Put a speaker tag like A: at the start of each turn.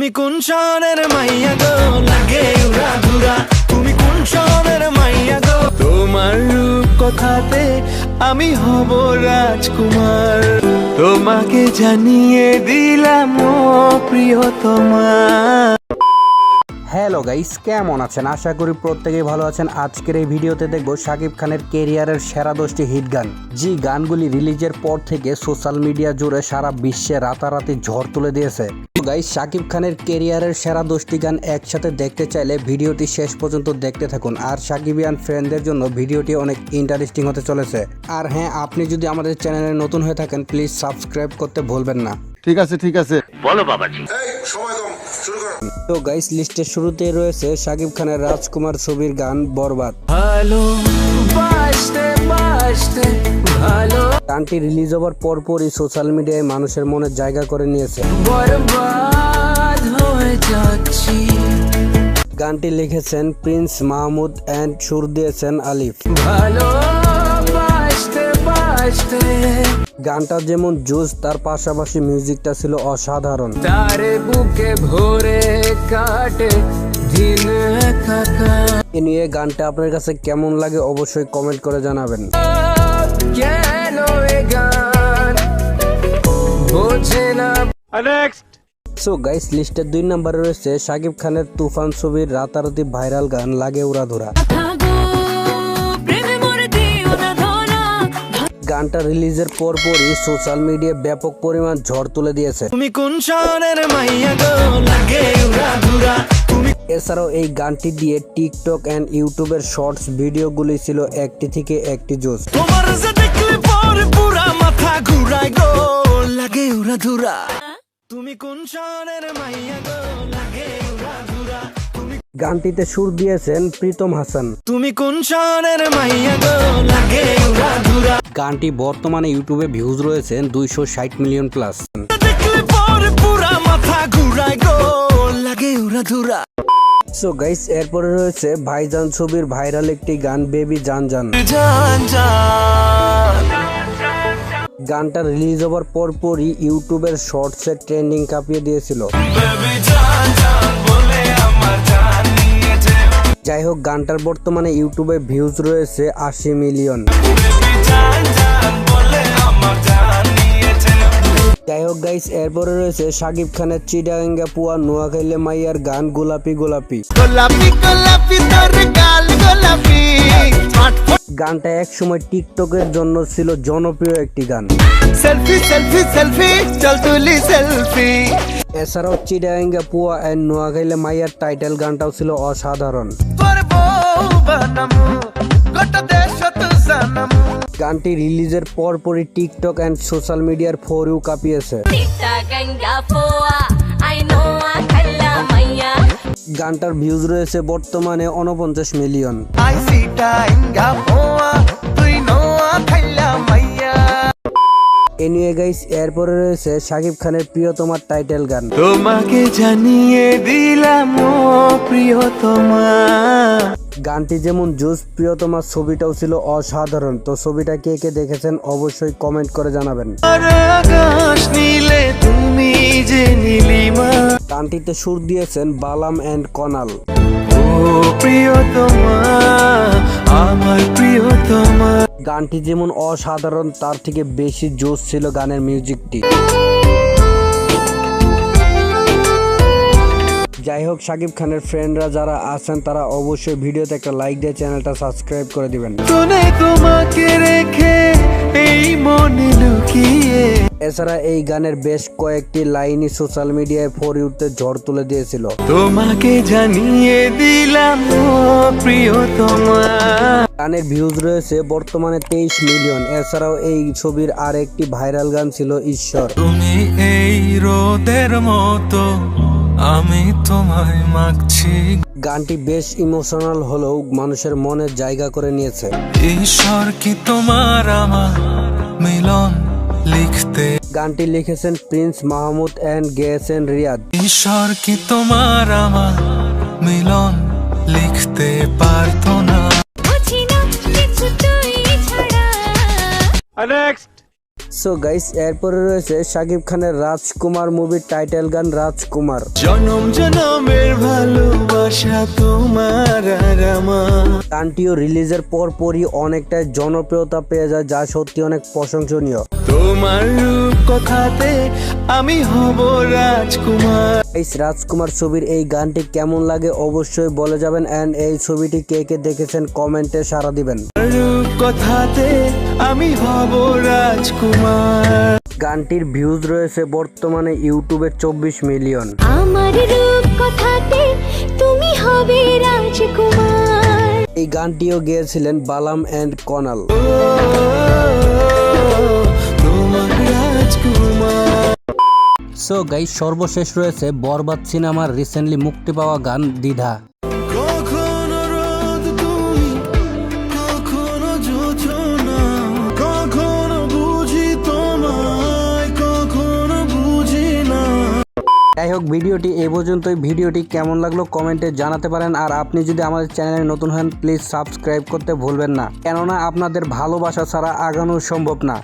A: তুমি কোন শহরের মাইয়া গো? লাগে উড়া ধুরা। তুমি কোন শহরের মাইয়া গো? তোমার রূপ কথাতে আমি হব রাজকুমার। তোমাকে জানিয়ে দিলাম প্রিয় প্রিয়তমা।
B: হ্যালো গাইস কেমন আছেন? আশা করি প্রত্যেকেই ভালো আছেন। আজকের এই ভিডিওতে দেখব শাকিব খানের কেরিয়ারের সেরা দশটি হিট গান। যে গানগুলি রিলিজের পর থেকে সোশ্যাল মিডিয়া জুড়ে সারা বিশ্বে রাতারাতি ঝড় তুলে দিয়েছে। গাইস শাকিব খানের কেরিয়ারের সেরা দশটি গান একসাথে দেখতে চাইলে ভিডিওটি শেষ পর্যন্ত দেখতে থাকুন। আর সাকিবিয়ান ফ্রেন্ডদের জন্য ভিডিওটি অনেক ইন্টারেস্টিং হতে চলেছে। আর হ্যাঁ আপনি যদি আমাদের চ্যানেলে নতুন হয়ে থাকেন প্লিজ সাবস্ক্রাইব করতে ভুলবেন না।
C: ঠিক আছে ঠিক আছে।
B: তো গাইস লিস্টের শুরুতে রয়েছে শাকিব খানের রাজকুমার ছবির গান বরবাদ।
A: ভালো বাসতে বাসতে ভালো।
B: গানটি রিলিজ হওয়ার পরপরই সোশ্যাল মিডিয়ায় মানুষের মনে জায়গা করে নিয়েছে।
A: বরবাদ হয়ে যাচ্ছি।
B: গানটি লিখেছেন প্রিন্স মাহমুদ অ্যান্ড সুর দিয়েছেন আলিফ।
A: ভালো।
B: গানটা যেমন জুস তার পাশাপাশি মিউজিকটা ছিল অসাধারণ।
A: তারে বুকে ভরে কাটে দিন
B: এ নিয়ে গানটা আপনার কাছে কেমন লাগে অবশ্যই কমেন্ট করে জানাবেন।
A: কেন গান? বোঝে না।
B: সো গাইস লিস্টের দুই নম্বরে রয়েছে শাকিব খানের তুফান ছবির রাতারাতি ভাইরাল গান লাগে উড়াধুরা। গানটা রিলিজের পরপরই সোশ্যাল মিডিয়ায় ব্যাপক পরিমাণ ঝড় তুলে দিয়েছে।
A: তুমি কোন শহরের মাইয়া গো? লাগে উড়া
B: এছাড়াও এই গানটি দিয়ে টিকটক অ্যান্ড ইউটিউবের শর্টস ভিডিওগুলি ছিল একটি থেকে একটি জোস
A: তোমার যে দেখলে পরে পুরা মাথা ঘুরায় গো। লাগে উড়া ধুরা। তুমি কোন শহরের মাইয়া গো?
B: গানটিতে সুর দিয়েছেন প্রীতম হাসান।
A: তুমি কোন শহরের মাইয়া গো? লাগে উড়া
B: গানটি বর্তমানে ইউটিউবে ভিউজ রয়েছেন দুইশো ষাট মিলিয়ন প্লাস সো গাইস এরপরে রয়েছে ভাইজান ছবির ভাইরাল একটি গান বেবি জান জান গানটা রিলিজ হওয়ার পরপরই ইউটিউবের শর্টসে ট্রেন্ডিং কাঁপিয়ে দিয়েছিল।
A: বেবি জান জান বলে আমার
B: যাই হোক, গানটার বর্তমানে ইউটিউবে ভিউজ রয়েছে আশি মিলিয়ন যাই হোক গাইস এরপরে রয়েছে শাকিব খানের চিডাঙ্গা পুয়া নোয়াখাইলে মাইয়ার গান গোলাপি গোলাপি।
A: গোলাপি গোলাপি গোলাপি।
B: গানটা এক একসময় টিকটকের জন্য ছিল জনপ্রিয় একটি গান।
A: সেলফি সেলফি সেলফি চল তুলি সেলফি
B: এছাড়াও চিডাঙ্গা পুয়া অ্যান্ড নোয়াখাইলে মাইয়ার টাইটেল গানটাও ছিল অসাধারণ। গানটি রিলিজের পরপরই টিকটক অ্যান্ড সোশ্যাল মিডিয়ার ফোর ইউ কাঁপিয়েছে গানটার ভিউজ রয়েছে বর্তমানে উনপঞ্চাশ মিলিয়ন
A: নোয়া খাইলা মাইয়া।
B: এ গাইস এরপরে রয়েছে শাকিব খানের প্রিয়তমার টাইটেল গান।
A: তোমাকে জানিয়ে দিলাম ও প্রিয়তমা
B: গানটি যেমন জুস প্রিয়তমার ছবিটাও ছিল অসাধারণ। তো ছবিটা কে কে দেখেছেন অবশ্যই কমেন্ট করে জানাবেন।
A: আর আকাশ নীলে তুমি যে
B: গানটিতে সুর দিয়েছেন বালাম অ্যান্ড কনাল।
A: ও প্রিয়তমা
B: গানটি যেমন অসাধারণ, তার থেকে বেশি জোশ ছিল গানের মিউজিকটি। যাই হোক, সাকিব খানের ফ্রেন্ডরা যারা আছেন, তারা অবশ্যই ভিডিওতে একটা লাইক দিয়ে চ্যানেলটা সাবস্ক্রাইব করে দিবেন।
A: তোমাকে রেখে এই মনে লুকিয়ে।
B: এছাড়া এই গানের বেশ কয়েকটি লাইনই সোশ্যাল মিডিয়ায় ফর ইউতে ঝড় তুলে দিয়েছিল।
A: তোমাকে জানিয়ে দিলাম ও প্রিয়তমা।
B: গানের ভিউজ রয়েছে বর্তমানে তেইশ মিলিয়ন। এছাড়াও এই ছবির আর একটি ভাইরাল গান ছিল ঈশ্বর।
A: তুমি এই রোদের মতো আমি তোমায় মাগছি
B: গানটি বেশ ইমোশনাল হলেও মানুষের মনে জায়গা করে নিয়েছে।
A: ঈশ্বর কি তোমার আমার মিলন লিখতে?
B: গানটি লিখেছেন প্রিন্স মাহমুদ অ্যান্ড গেয়েছেন রিয়াদ।
A: ঈশ্বর কি তোমার আমার মিলন লিখতে পারতো না?
D: বুঝি না কিছু তুই ছাড়া।
B: সো গাইস এরপরে রয়েছে শাকিব খানের রাজকুমার মুভির টাইটেল গান রাজকুমার।
A: জনম জনমের ভালোবাসা তোমার আর আমার।
B: গানটিও রিলিজের পর পরই অনেকটা জনপ্রিয়তা পেয়ে যায় যা সত্যি অনেক প্রশংসনীয়।
A: তোমার রূপ কথাতে আমি হব রাজকুমার।
B: এই রাজকুমার ছবির এই গানটি কেমন লাগে অবশ্যই বলে যাবেন অ্যান্ড এই ছবিটি কে কে দেখেছেন কমেন্টে সাড়া দিবেন।
A: কথাতে আমি হব রাজকুমার।
B: গানটির ভিউজ রয়েছে বর্তমানে ইউটিউবে চব্বিশ মিলিয়ন।
C: আমার রূপ কথাতে তুমি হবে রাজকুমার।
B: এই গানটিও গেয়েছিলেন বালাম অ্যান্ড কনাল।
A: তোমার রাজকুমার।
B: সো গাই সর্বশেষ রয়েছে বরবাদ সিনেমার রিসেন্টলি মুক্তি পাওয়া গান দ্বিধা। যাই হোক ভিডিওটি এ পর্যন্তই। ভিডিওটি কেমন লাগল কমেন্টে জানাতে পারেন। আর আপনি যদি আমাদের চ্যানেলে নতুন হন প্লিজ সাবস্ক্রাইব করতে ভুলবেন না। কেননা আপনাদের ভালোবাসা ছাড়া আগানো সম্ভব না।